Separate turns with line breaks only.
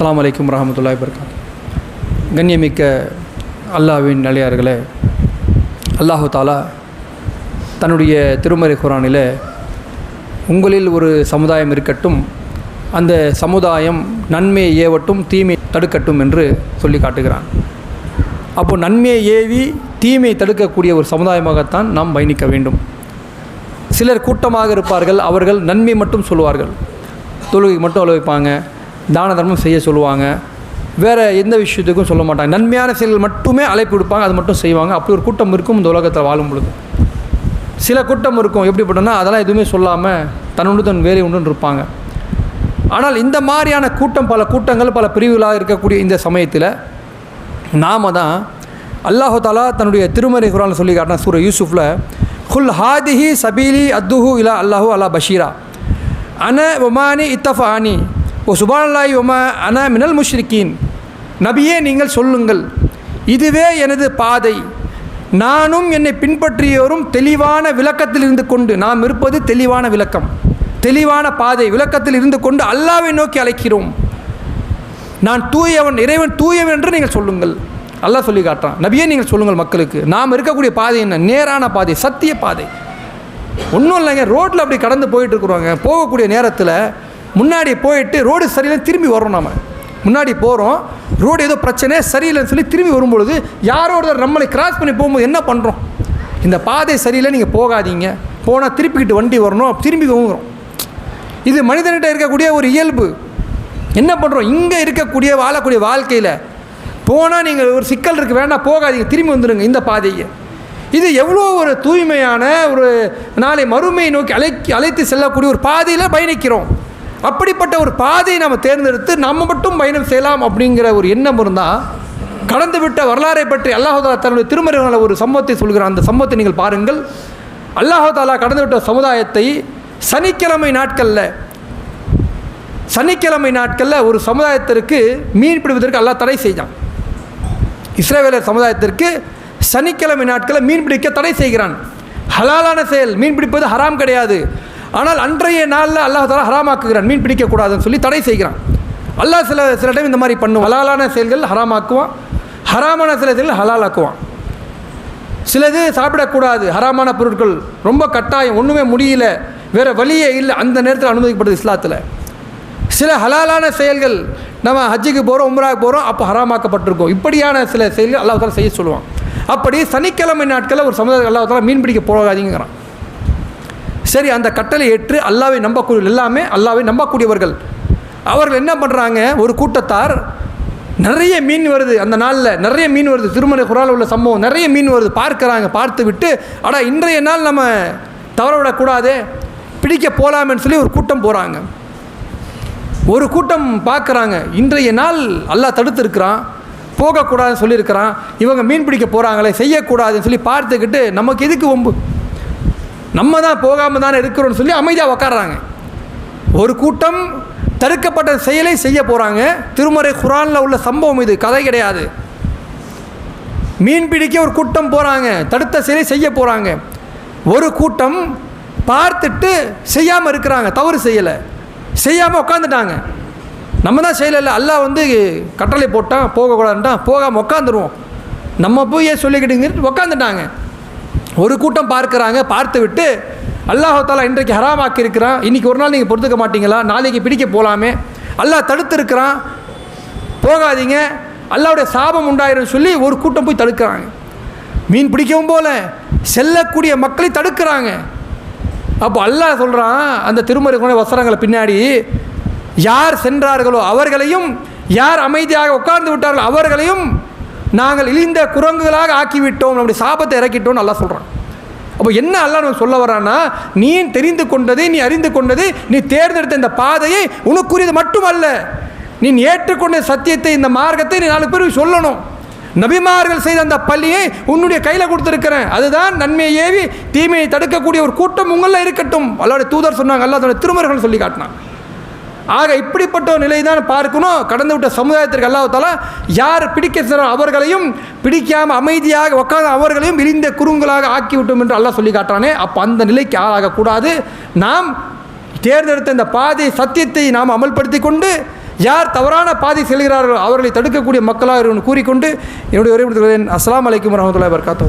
அஸ்லாம் அலைக்கும் வரஹமத்துல்லாஹி வபரகாத்து. கண்ணியமிக்க அல்லாஹ்வின் நிலையார்களே அல்லாஹு தாலா தன்னுடைய திருமறை குரானில் உங்களில் ஒரு சமுதாயம் இருக்கட்டும் அந்த சமுதாயம் நன்மையை ஏவட்டும் தீமை தடுக்கட்டும் என்று சொல்லி காட்டுகிறான். அப்போ நன்மையை ஏவி தீமையை தடுக்கக்கூடிய ஒரு சமுதாயமாகத்தான் நாம் பயணிக்க வேண்டும். சிலர் கூட்டமாக இருப்பார்கள் அவர்கள் நன்மை மட்டும் சொல்லுவார்கள். தொழுகை மட்டும் அனுபவிப்பாங்க தான தர்மம் செய்ய சொல்லுவாங்க. வேறு எந்த விஷயத்துக்கும் சொல்ல மாட்டாங்க. நன்மையான செயல்கள் மட்டுமே அழைப்பு கொடுப்பாங்க அது மட்டும் செய்வாங்க. அப்படி ஒரு கூட்டம் இருக்கும் இந்த உலகத்தில் வாழும் பொழுது. சில கூட்டம் இருக்கும். எப்படிப்பட்டனா அதெல்லாம் எதுவுமே சொல்லாமல் தன்னுண்டு தன் வேலை உண்டு இருப்பாங்க. ஆனால் இந்த மாதிரியான கூட்டம் பல கூட்டங்கள் பல பிரிவுகளாக இருக்கக்கூடிய இந்த சமயத்தில் நாம தான் அல்லாஹு தாலா தன்னுடைய திருமறை குரான் சொல்லி காட்டின சூர யூசுஃபில் ஹுல் ஹாதிஹி சபீலி அத்துஹு இலா அல்லாஹு அலா பஷீரா. அன ஒமானி இத்தஃப் ஆனி ஓ சுபானல்லாய் ஒமா அன மினல் முஷ்ரிக்கீன் நபியே நீங்கள் சொல்லுங்கள். இதுவே எனது பாதை. நானும் என்னை பின்பற்றியோரும் தெளிவான விளக்கத்தில் இருந்து கொண்டு நாம் இருப்பது தெளிவான விளக்கம். தெளிவான பாதை விளக்கத்தில் இருந்து கொண்டு அல்லாவை நோக்கி அழைக்கிறோம். நான் தூயவன் இறைவன் தூயவன் என்று நீங்கள் சொல்லுங்கள். அல்லாஹ் சொல்லி காட்டுறான். நபியே நீங்கள் சொல்லுங்கள் மக்களுக்கு. நாம் இருக்கக்கூடிய பாதை என்ன? நேரான பாதை சத்திய பாதை. ஒன்றும் இல்லைங்க ரோட்டில் அப்படி கடந்து போயிட்டு இருக்கிறோங்க போகக்கூடிய நேரத்தில் முன்னாடி போயிட்டு ரோடு சரியில்லை திரும்பி வரோம் நம்ம முன்னாடி போகிறோம் ரோடு ஏதோ பிரச்சனை சரியில்லைன்னு சொல்லி திரும்பி வரும்பொழுது யாரோட நம்மளை கிராஸ் பண்ணி போகும்போது என்ன பண்ணுறோம் இந்த பாதை சரியில்லை நீங்கள் போகாதீங்க. போனால் திருப்பிக்கிட்டு வண்டி வரணும் திரும்பி போகிறோம் இது மனிதன்கிட்ட இருக்கக்கூடிய ஒரு இயல்பு. என்ன பண்ணுறோம் இங்கே இருக்கக்கூடிய வாழக்கூடிய வாழ்க்கையில் போனால் நீங்கள் ஒரு சிக்கல் இருக்குது வேண்டாம் போகாதீங்க திரும்பி வந்துடுங்க இந்த பாதையை. இது எவ்வளோ ஒரு தூய்மையான ஒரு நாளை மறுமையை நோக்கி அழைக்கி அழைத்து செல்லக்கூடிய ஒரு பாதையில் பயணிக்கிறோம். அப்படிப்பட்ட ஒரு பாதையை நம்ம தேர்ந்தெடுத்து நம்ம மட்டும் பயணம் செய்யலாம் அப்படிங்கிற ஒரு எண்ணம் இருந்தால் கடந்து விட்ட வரலாறை பற்றி அல்லாஹாலா தன்னுடைய திருமறைகளை ஒரு சம்பவத்தை சொல்கிறான். அந்த சம்பவத்தை நீங்கள் பாருங்கள். அல்லாஹாலா கடந்து விட்ட சமுதாயத்தை சனிக்கிழமை நாட்களில் சனிக்கிழமை நாட்களில் ஒரு சமுதாயத்திற்கு மீன் பிடிப்பதற்கு அல்லாஹ் தடை செய்தான். இஸ்ரேவேலர் சமுதாயத்திற்கு சனிக்கிழமை நாட்களில் மீன் பிடிக்க தடை செய்கிறான். ஹலாலான செயல் மீன் பிடிப்பது ஹராம் கிடையாது. ஆனால் அன்றைய நாளில் அல்லாஹ் தாலா ஹராமாக்குகிறான் மீன் பிடிக்கக்கூடாதுன்னு சொல்லி தடை செய்கிறான். அல்லாஹ் சில சில டைம் இந்த மாதிரி பண்ணும் ஹலாலான செயல்கள் ஹராமாக்குவான். ஹராமான சில செயல்கள் ஹலாலாக்குவான். சிலது சாப்பிடக்கூடாது. ஹராமான பொருட்கள் ரொம்ப கட்டாயம் ஒன்றுமே முடியல வேறு வழியே இல்லை அந்த நேரத்தில் அனுமதிக்கப்படுது இஸ்லாத்தில். சில ஹலாலான செயல்கள் நம்ம ஹஜ்ஜுக்கு போகிறோம் உம்ராவுக்கு போகிறோம் அப்போ ஹராமாக்கப்பட்டிருக்கோம். இப்படியான சில செயல்கள் அல்லாஹ் செய்ய சொல்லுவான். அப்படி சனிக்கிழமை நாட்களில் ஒரு சமுதாயம் அல்லாஹ் மீன் பிடிக்க போகாதீங்கிறான். சரி அந்த கட்டளை ஏற்று அல்லாவை நம்பக்கூடிய எல்லாமே அல்லாவை நம்பக்கூடியவர்கள். அவர்கள் என்ன பண்ணுறாங்க ஒரு கூட்டத்தார் நிறைய மீன் வருது அந்த நாளில் நிறைய மீன் வருது. திருமண குரால் உள்ள சம்பவம் நிறைய மீன் வருது. பார்க்குறாங்க பார்த்து விட்டு ஆனால் இன்றைய நாள் நம்ம தவற விடக்கூடாதே பிடிக்க போகலாமேன்னு சொல்லி ஒரு கூட்டம் போகிறாங்க ஒரு கூட்டம் பார்க்குறாங்க. இன்றைய நாள் எல்லாம் தடுத்துருக்கிறான் போகக்கூடாதுன்னு சொல்லியிருக்கிறான். இவங்க மீன் பிடிக்க போகிறாங்களே செய்யக்கூடாதுன்னு சொல்லி பார்த்துக்கிட்டு நமக்கு எதுக்கு ஒம்பு நம்ம தான் போகாமல் தானே இருக்கிறோம்னு சொல்லி அமைதியாக உக்காடுறாங்க ஒரு கூட்டம் தடுக்கப்பட்ட செயலை செய்ய போகிறாங்க திருமறை குரானில் உள்ள சம்பவம் இது கதை கிடையாது. மீன் பிடிக்க ஒரு கூட்டம் போகிறாங்க தடுத்த செயலை செய்ய போகிறாங்க ஒரு கூட்டம் பார்த்துட்டு செய்யாமல் இருக்கிறாங்க தவறு செய்யலை. செய்யாமல் உட்காந்துட்டாங்க நம்ம தான் செய்யலை அல்லாஹ் வந்து கட்டளை போட்டான் போகக்கூடாதுன்ட்டான் போகாமல் உட்காந்துருவோம் நம்ம போய் ஏன் சொல்லிக்கிட்டுங்கிட்டு உட்காந்துட்டாங்க ஒரு கூட்டம் பார்க்குறாங்க பார்த்து விட்டு அல்லாஹாலா இன்றைக்கு ஹராமாக்கி இருக்கிறான். இன்றைக்கி ஒரு நாள் நீங்கள் பொறுத்துக்க மாட்டீங்களா? நாளைக்கு பிடிக்க போகலாமே அல்லாஹ் தடுத்துருக்கிறான். போகாதீங்க. அல்லாவுடைய சாபம் உண்டாயிரும் சொல்லி ஒரு கூட்டம் போய் தடுக்கிறாங்க. மீன் பிடிக்கவும் போல செல்லக்கூடிய மக்களை தடுக்கிறாங்க. அப்போ அல்லாஹ் சொல்கிறான் அந்த திருமறை குண வசனங்களை பின்னாடி யார் சென்றார்களோ அவர்களையும் யார் அமைதியாக உட்கார்ந்து விட்டார்களோ அவர்களையும் நாங்கள் இழிந்த குரங்குகளாக ஆக்கிவிட்டோம். நம்முடைய சாபத்தை இறக்கிட்டோம்னு நல்லா சொல்கிறான் அப்போ என்ன அல்லா நம்ம சொல்ல வரான்னா நீ தெரிந்து கொண்டது நீ அறிந்து கொண்டது நீ தேர்ந்தெடுத்த இந்த பாதையை உனக்குரியது மட்டுமல்ல. நீ ஏற்றுக்கொண்ட சத்தியத்தை இந்த மார்க்கத்தை நீ நாலு பேருக்கு சொல்லணும். நபிமார்கள் செய்த அந்த பள்ளியை உன்னுடைய கையில் கொடுத்துருக்கிறேன். அதுதான் நன்மையை ஏவி தீமையை தடுக்கக்கூடிய ஒரு கூட்டம் உங்களில் இருக்கட்டும். அல்லாவுடைய தூதர் சொன்னாங்க அல்லாதோட திருமறைகள் சொல்லி காட்டினான். ஆக இப்படிப்பட்ட ஒரு நிலை தான் பார்க்கணும். கடந்து விட்ட சமுதாயத்திற்கு அல்லாவத்தால யார் பிடிக்க அவர்களையும் பிடிக்காமல் அமைதியாக உட்கார்ந்து அவர்களையும் விரிந்த குறுங்களாக ஆக்கிவிட்டோம் என்று அல்லாஹ் சொல்லி காட்டுறானே. அப்போ அந்த நிலைக்கு ஆளாகக்கூடாது நாம் தேர்ந்தெடுத்த இந்த பாதை சத்தியத்தை நாம் அமல்படுத்தி கொண்டு யார் தவறான பாதை செல்கிறார்களோ அவர்களை தடுக்கக்கூடிய மக்களாக கூறிக்கொண்டு என்னுடைய உரையாடுகிறேன் அஸ்லாம் வலைக்கம் வரமத்துல
வர்க்காத்தோ